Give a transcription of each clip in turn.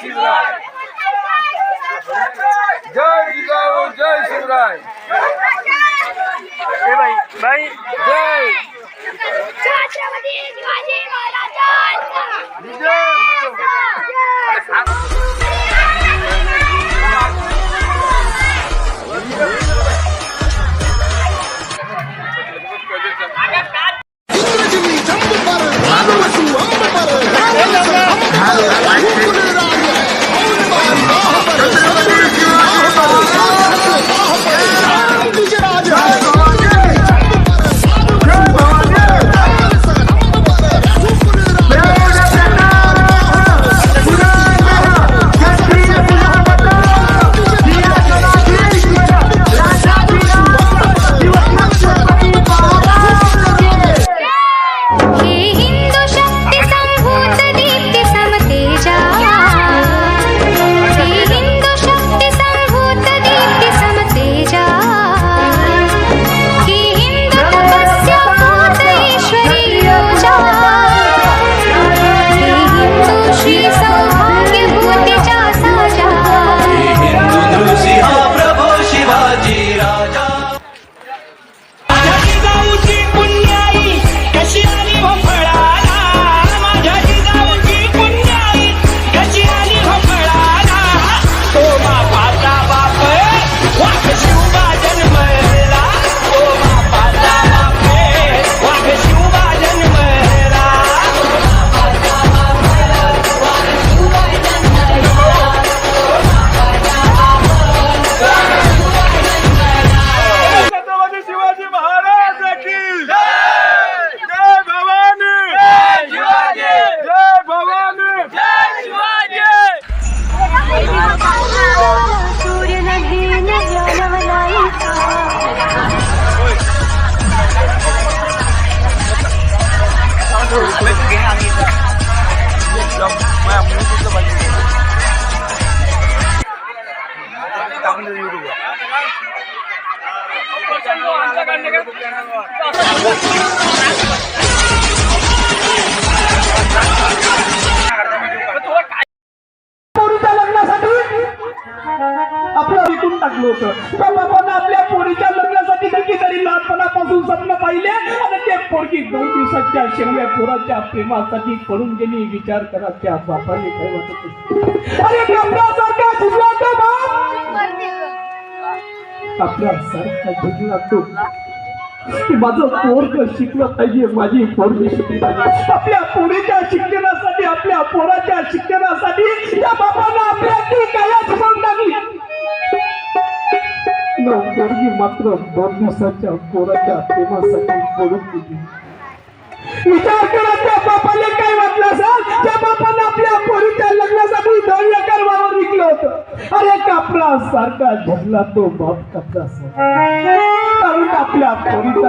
Thank you, पहिले आणि ते पोरगी दोन दिवसाच्या शेवल्या पोराच्या प्रेमासाठी पडून गेली. विचार करा त्या बापाने काय वाटत अरे झुकला तो बाप. आपल्या सारखा झुकला तो. की माझं पोरग शिकलं पाहिजे माझी पोरगी शिकली पाहिजे. आपल्या पोरीच्या शिक्षणासाठी आपल्या पोराच्या शिक्षणासाठी त्या बाबांना आपल्या ती काय टाकली पोरगी मात्र दोन दिवसाच्या पोराच्या प्रेमासाठी पडून गेली. विचार करा त्या बापाने काय वाटलं असेल त्या बापाने आपल्या पोरीच्या लग्नासाठी दोन एकर वावर विकलं होतं. अरे कापला सारखा झगला तो बाप कसा कारण आपल्या पोरीचा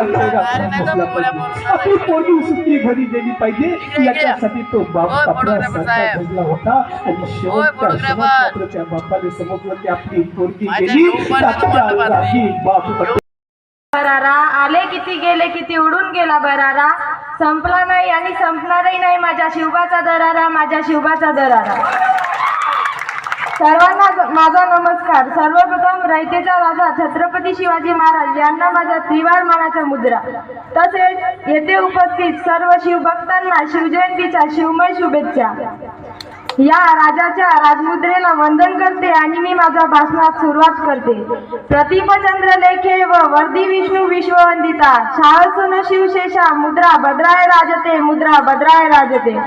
आपली पोरगी सुखी घरी गेली पाहिजे. याच्यासाठी तो बाप फोटोग्राफर सारखा. झगला होता. आणि शेवटच्या त्या बापाने समजलं की आपली पोरगी गेली. बाप बरारा आले किती गेले किती उडून गेला बरारा संपला नाही आणि संपणारही नाही माझ्या शिवबाचा दरारा माझ्या शिवबाचा दरारा. सर्वांना माझा नमस्कार. सर्वप्रथम रयतेचा राजा छत्रपती शिवाजी महाराज यांना माझा त्रिवार मानाचा मुद्रा. तसेच येथे उपस्थित सर्व शिवभक्तांना शिवजयंतीच्या शिवमय शुभेच्छा. या राजाच्या राजमुद्रेला वंदन करते आणि मी माझ्या भाषणात सुरुवात करते. प्रतिपचंद्र लेखे व वर्दी विष्णू विश्ववंदिता शाळसून शिवशेषा मुद्रा भद्राय राजते मुद्रा भद्राय राजते.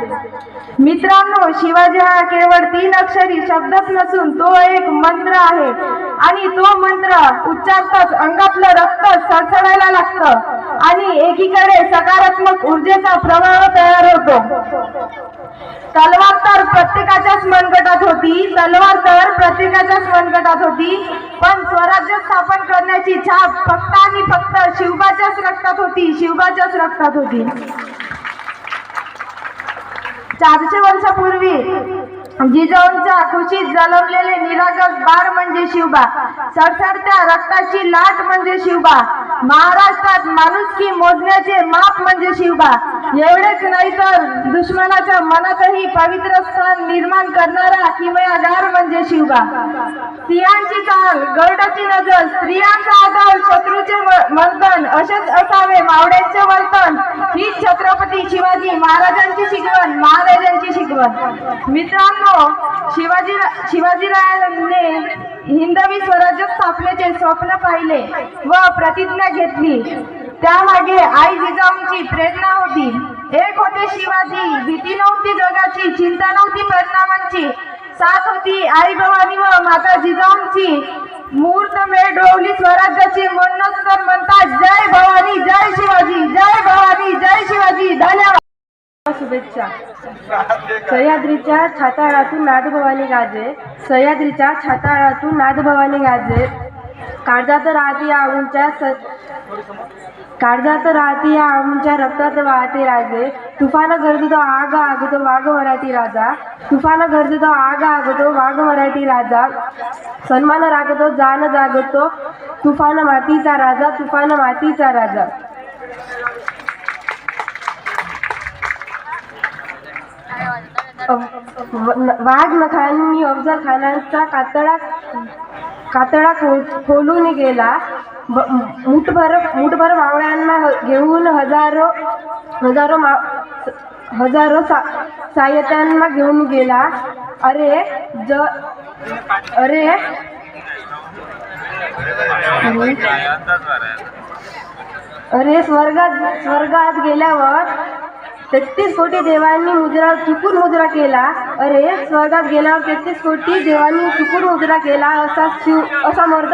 मित्रांनो शिवाजी हा केवळ तीन अक्षरी शब्दच नसून तो एक मंत्र आहे. आणि तो मंत्र उच्चारताच अंगातलं रक्त सडसडायला लागतं आणि एकीकडे सकारात्मक ऊर्जेचा प्रवाह तयार होतो. तलवार तर प्रत्येकाच्याच मनगटात होती तलवार तर प्रत्येकाच्याच मनगटात होती पण स्वराज्य स्थापन करण्याची छाप फक्त आणि फक्त शिवबाच्याच रक्तात होती शिवबाच्याच रक्तात होती. चारशे वर्षापूर्वी जिजाऊंच्या खुशीत जलमलेले निरागस बार म्हणजे शिवबा. सडसडत्या रक्ताची लाट म्हणजे शिवबा. महाराष्ट्रात माणुसकी मोजण्याचे माप म्हणजे शिवबा. एवढेच नाही तर दुश्मनाच्या मनातही पवित्र स्थान निर्माण करणारा किमयागार म्हणजे शिवबा. स्त्रियांची चाल गरडाची नजर स्त्रियांचा आदर शत्रूचे मंथन असेच असावे मावड्यांचे वर्तन हीच छत्रपती शिवाजी महाराजांची शिकवण महाराजांची शिकवण. मित्रांनो मित्रांनो शिवाजी शिवाजीरायांनी हिंदवी स्वराज्य स्थापनेचे स्वप्न पाहिले व प्रतिज्ञा घेतली. त्यामागे आई जिजाऊंची प्रेरणा होती. एक होते शिवाजी भीती नव्हती जगाची चिंता नव्हती परिणामांची. साथ होती आई भवानी व माता जिजाऊंची. मूर्त मेळ डोवली स्वराज्याची. म्हणूनच तर म्हणतात जय भवानी जय शिवाजी जय भवानी जय शिवाजी धन्यवाद. शुभेच्छा. सह्याद्रीच्या छाताळातून नादभवानी गाजे. सह्याद्रीच्या छाताळातून नादभवानी गाजे. काळजात राहती आमच्या स काळजात राहती आमच्या रक्तात वाहते राजे. तुफान गरजतो आग आगतो वाघ मराठी राजा. तुफान गरजतो आग आगतो वाघ मराठी राजा. सन्मान रागतो जान जागतो. तुफान मातीचा राजा तुफान मातीचा राजा. व- वाघ नखांनी अफजल खानांचा कातळा कातळा खो- खोलून गेला. मुठभर मुठभर मावळ्यांना ह- घेऊन हजारो हजारो मा हजारो सा सायत्यांना घेऊन गेला. अरे ज अरे. अरे स्वर्गात स्वर्गात गेल्यावर तेहतीस कोटी देवांनी मुद्रा चुकून मुद्रा केला. अरे स्वर्गात गेल्यावर तेहतीस कोटी देवांनी चुकून मुद्रा केला असा शिव असा मर्द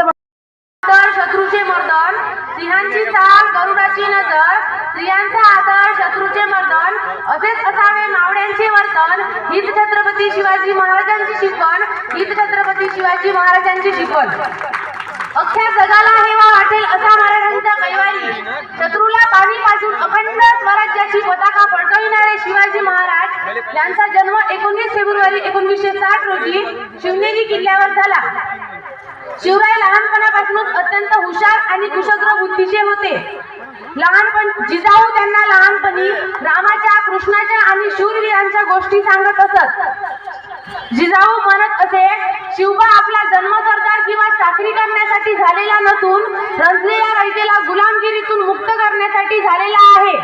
तर शत्रूचे मर्दन सिंहांची चाल गरुडाची नजर स्त्रियांचा आदर शत्रूचे मर्दन असेच असावे मावड्यांचे वर्तन हीच छत्रपती शिवाजी महाराजांची शिकवण हीच छत्रपती शिवाजी महाराजांची शिकवण. अख्ख्या जगाला हेवा वाटेल असा महाराजांचा कैवारी. शत्रूला पाणी पाजून अखंड स्वराज्याची पताका फडकविणारे शिवाजी महाराज यांचा जन्म एकोणीस फेब्रुवारी एकोणीसशे साठ रोजी शिवनेरी किल्ल्यावर झाला. शिवराय लहानपणापासूनच अत्यंत हुशार आणि कुशग्र बुद्धीचे होते. लहानपण जिजाऊ त्यांना लहानपणी रामाच्या कृष्णाच्या आणि शूरवीरांच्या गोष्टी सांगत असत. जिजाऊ म्हणत असे शिवबा आपला जन्म सरदार किंवा चाकरी करण्यासाठी झालेला नसून रंजलेल्या रयतेला गुलामगिरीतून मुक्त करण्यासाठी झालेला आहे.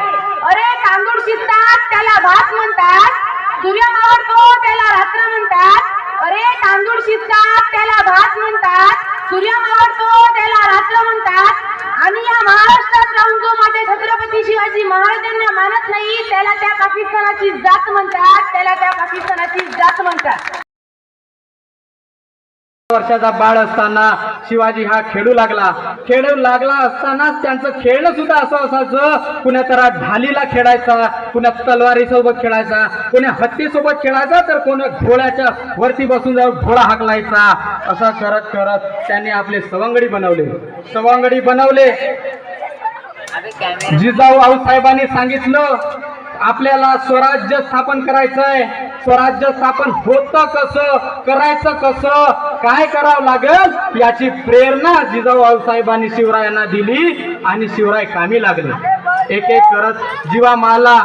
अरे तांदूळ शिजतात त्याला भात म्हणतात सूर्य मावळतो त्याला रात्र म्हणतात अरे तांदूळ शिजतात त्याला भात म्हणतात सूर्य मावळतो त्याला रात्र म्हणतात आणि या महाराष्ट्रात राहून जो माझे छत्रपती शिवाजी महाराजांना मानत नाही त्याला त्या पाकिस्तानाची जात म्हणतात त्याला त्या पाकिस्तानाची जात म्हणतात. वर्षाचा बाळ असताना शिवाजी हा खेळू लागला. खेळू लागला असतानाच त्यांचं खेळणं सुद्धा असं असायचं कुण्या तर ढालीला खेळायचा कुण्या तलवारीसोबत खेळायचा कुण्या हत्तीसोबत खेळायचा तर कोणा घोड्याच्या वरती बसून जाऊन घोडा हाकलायचा. असं करत करत त्यांनी आपले सवंगडी बनवले. सवंगडी बनवले. जिजाऊ आऊसाहेबांनी सांगितलं आपल्याला स्वराज्य स्थापन करायचंय. स्वराज्य स्थापन होतं कसं? करायचं कसं? काय करावं लागेल? याची प्रेरणा जिजाऊ साहेबांनी शिवरायांना दिली आणि शिवराय कामी लागले. एक एक करत जीवा माला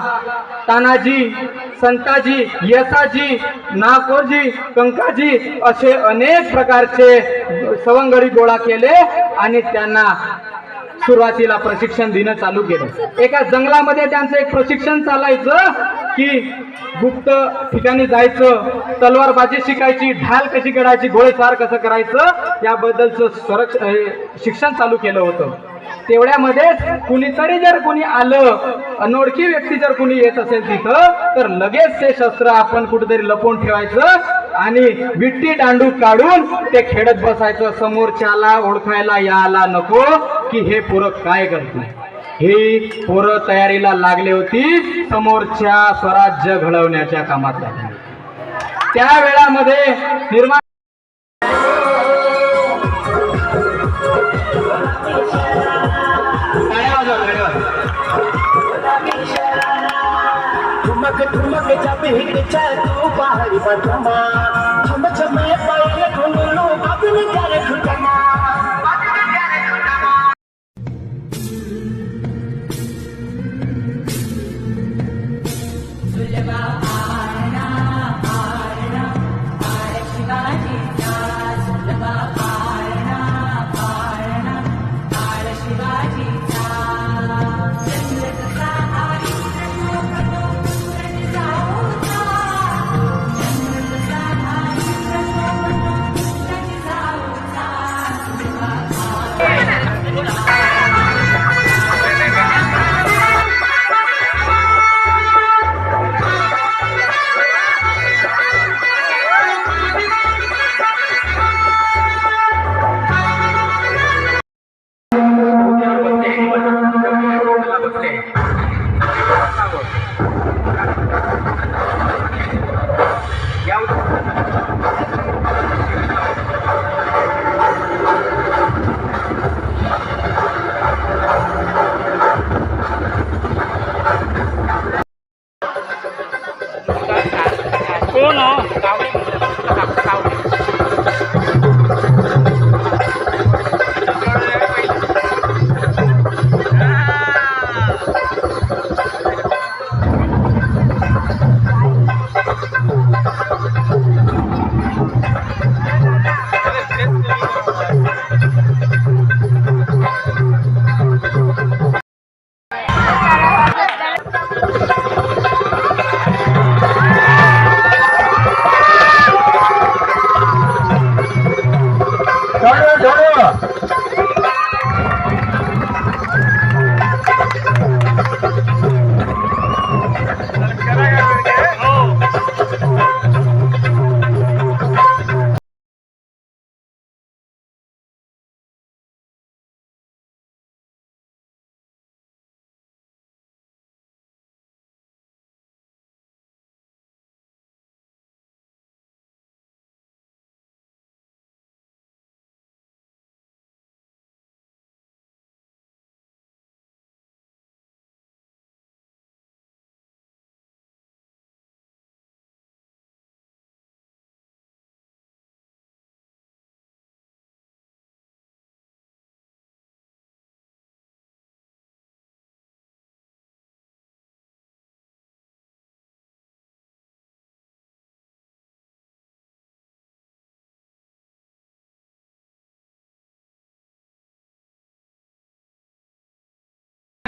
तानाजी संताजी येसाजी नाकोजी कंकाजी असे अनेक प्रकारचे सवंगडी गोळा केले आणि त्यांना सुरुवातीला प्रशिक्षण देणं चालू केलं. एका जंगलामध्ये त्यांचं एक प्रशिक्षण चालायचं की गुप्त ठिकाणी जायचं तलवारबाजी शिकायची ढाल कशी करायची घोळेसार कसं करायचं याबद्दलचं संरक्ष शिक्षण चालू केलं होतं. तेवढ्यामध्येच कुणीतरी जर कुणी आलं अनोळखी व्यक्ती जर कुणी येत असेल तिथं तर लगेच ते शस्त्र आपण कुठेतरी लपवून ठेवायचं आणि विट्टी दांडू काढून ते खेळत बसायचं. समोरच्याला ओळखायला यायला नको की हे पोरं काय करत नाही हे पोरं तयारीला लागली होती समोरच्या स्वराज्य घडवण्याच्या कामात लागली. त्या वेळामध्ये निर्माण ठुमक ठुमक जब तू बाहेर बदमा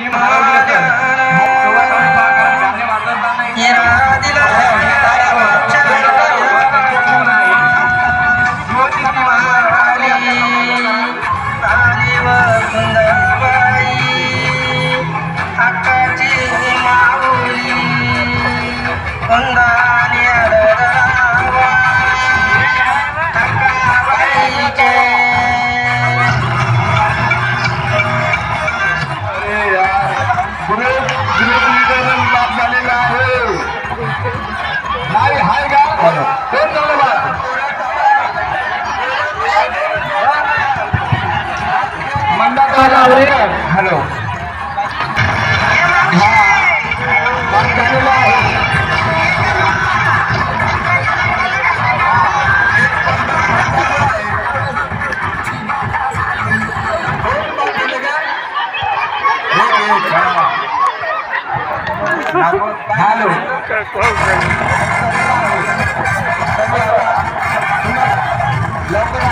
ग्रुप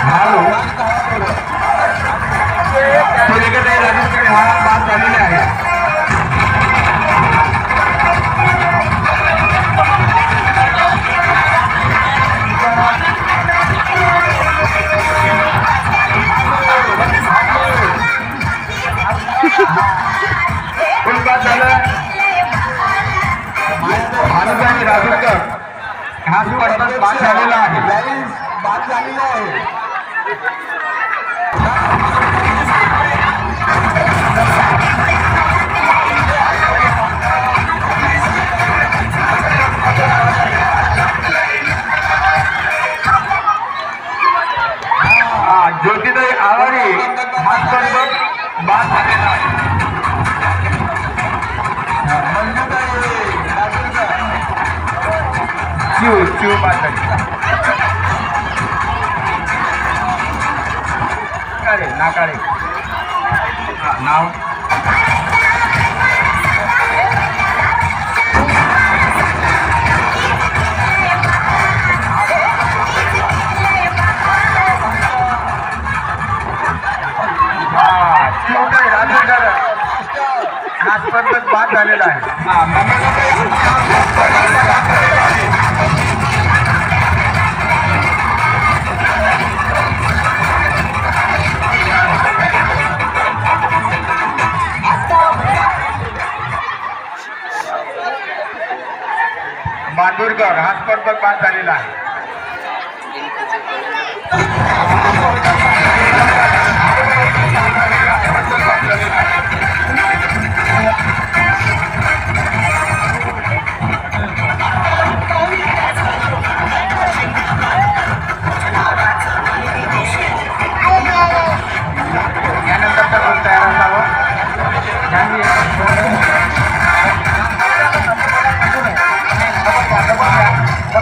हॅलो सूर्यकडे राजेशकडे हा बात झालेली आहे कोण बात झालं भारत आणि राजूकर हा स्पर्धेत बाद झालेला आहे बाद झालेला आहे. हा, ज्योतिताई आवारी हा स्पर्धक बाद झालेला आहे शिव शिव नाकाळे नाकाळे. नाव? हा, बाद झालेला आहे. हा हा स्पर्धक बाद झालेला आहे.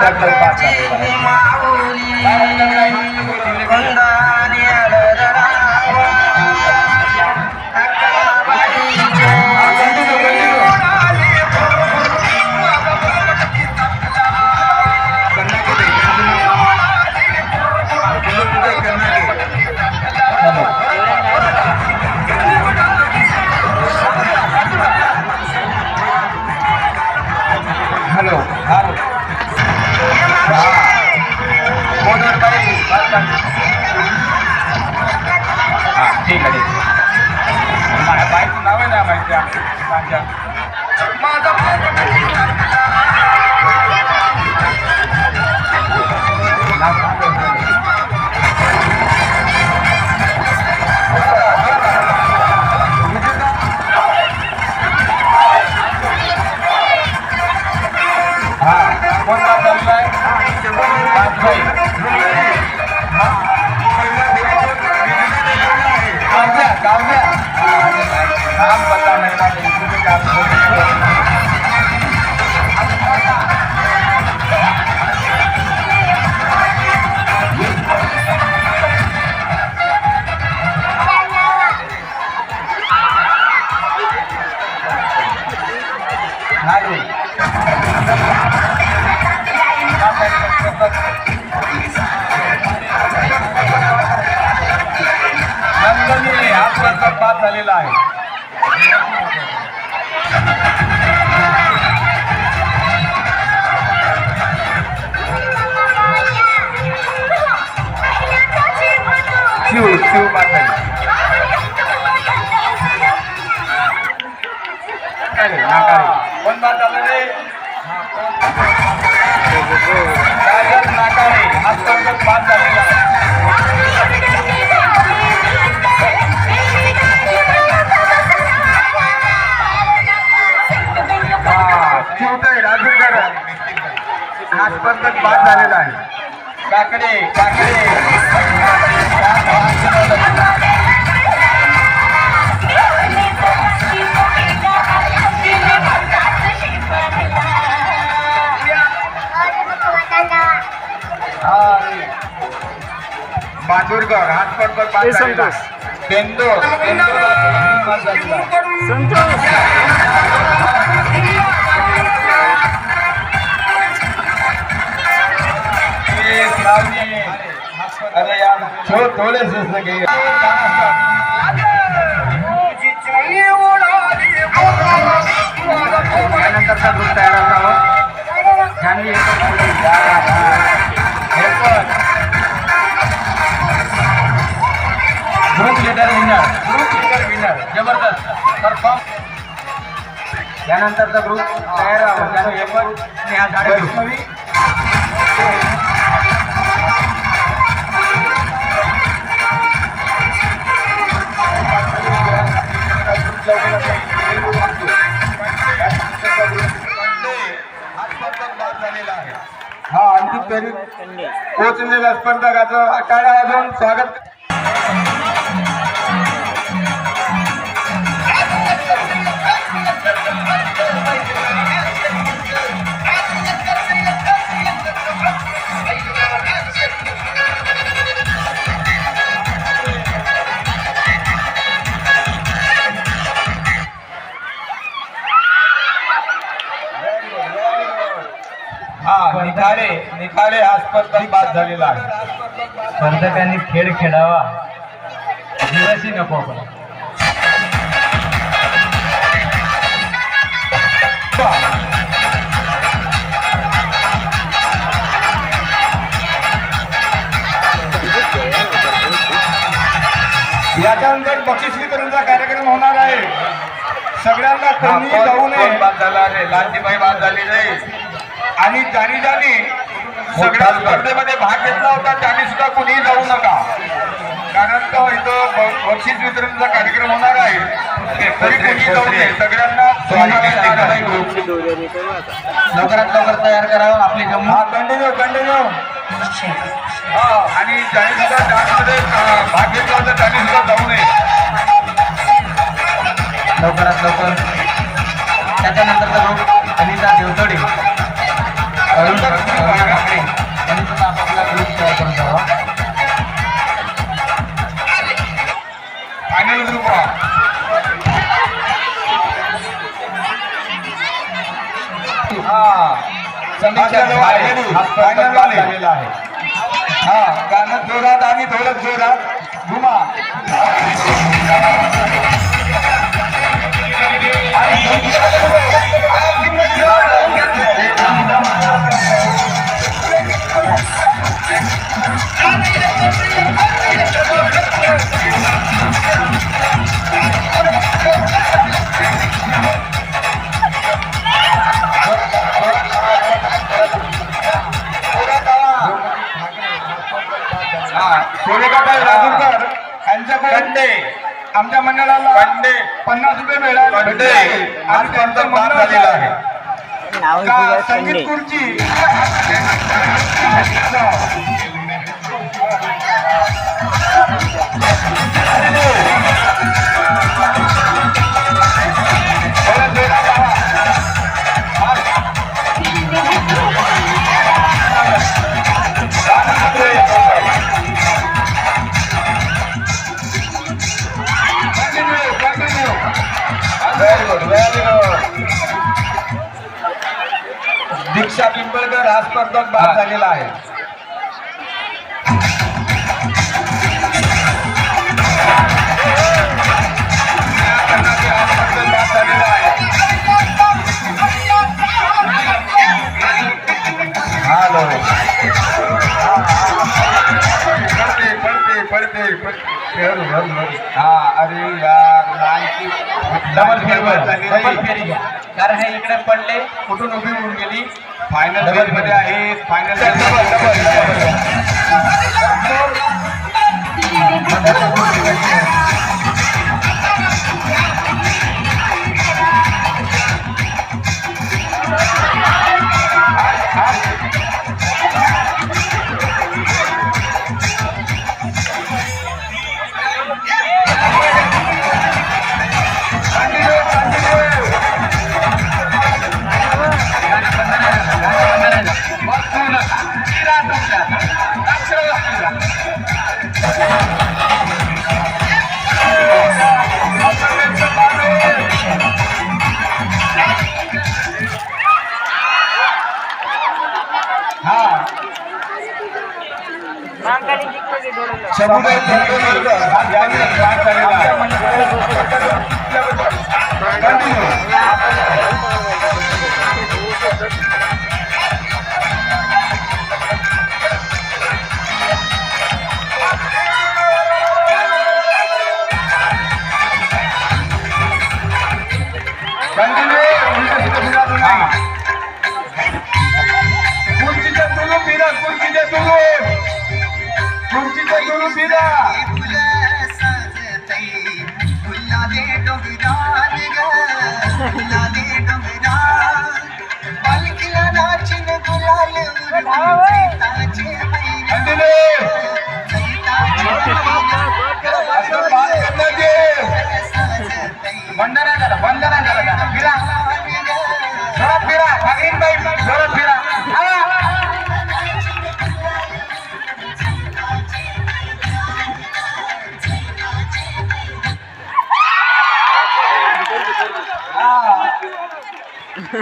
Saya 家好 नाम पता नहीं ना तुम्ही काम नंदनी हा प्रकार पास झालेला आहे. शिव शिव नाकारे? कोण पास झालं रे? काजल नाकारे पास झालेला आहे पास झालेला आहे. काकडे काकडे. माधुरकर हा स्पर्धक पास झालेला आहे पेंदोर पेंदोर हा पास झालेला आहे ये सामने अरे यार थोड़े थोड़े से सके त्यानंतरचा ग्रुप तयार असावा Janhavi group leader winner group leader winner जबरदस्त परफॉर्म त्यानंतरचा ग्रुप तयार स्नेहा झाडे वैष्णवी हा अंतिम फेरीत पोहोचलेल्या स्पर्धकाचं टाळ्या वाजवून स्वागत. निखाडे हा बाद झालेला आहे. स्पर्धकांनी खेळ खेळावा. दिवसही नको पण याच्यानंतर बक्षीस वितरणचा कार्यक्रम होणार आहे. सगळ्यांना कोणी जाऊ नये. बाद झाला रे लालजीबाई बाद झाली रे आणि ज्यानी ज्यानी सगळ्या स्पर्धेमध्ये भाग घेतला होता त्यांनी सुद्धा कुणीही जाऊ नका. कारण तो इथं बक्षीस वितरणचा कार्यक्रम होणार आहे. तरी कोणी जाऊ नये. सगळ्यांना लवकरात लवकर तयार करावं आपली जम्मू. हा कंटिन्यू कंटिन्यू आणि ज्यांनी सुद्धा अं, भाग घेतला होता त्यांनी सुद्धा जाऊ नये. लवकरात लवकर. त्याच्यानंतरचा ग्रुप अनिता देवतडे. अरुण अरुण ठाकरे यांनी सुद्धा आपापला ग्रुप तयार करून जावा फायनल ग्रुप समीक्षा झाले फायनल झालेला आहे. हा गाणं जोरात आणि थोडं जोरात. घुमा सूर्यकांत राजूरकर यांच्याकडे आमच्या मंडळाला बंडे. पन्नास रुपये मिळाले. आणि आज त्यांचं म्हणणं झालेला आहे. का संगीत खुर्ची? Continue, स्पर्धक बाद झालेला आहे. हा अरे यार डबल फेरी. डबल फेरी. घ्या कारण हे इकडे पडले कुठून उभी होऊन गेली? फायनलमध्ये आहेत फायनल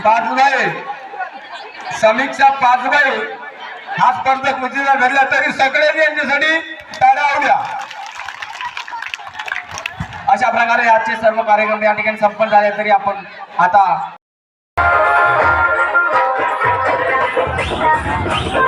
पाचबाई समीक्षा पाचबाई हा स्पर्धक म्हणजे मुलीला धरला तरी सगळ्यांनी यांच्यासाठी टाळ्या द्या अशा प्रकारे आजचे सर्व कार्यक्रम या ठिकाणी संपन्न झाले तरी आपण आता Thank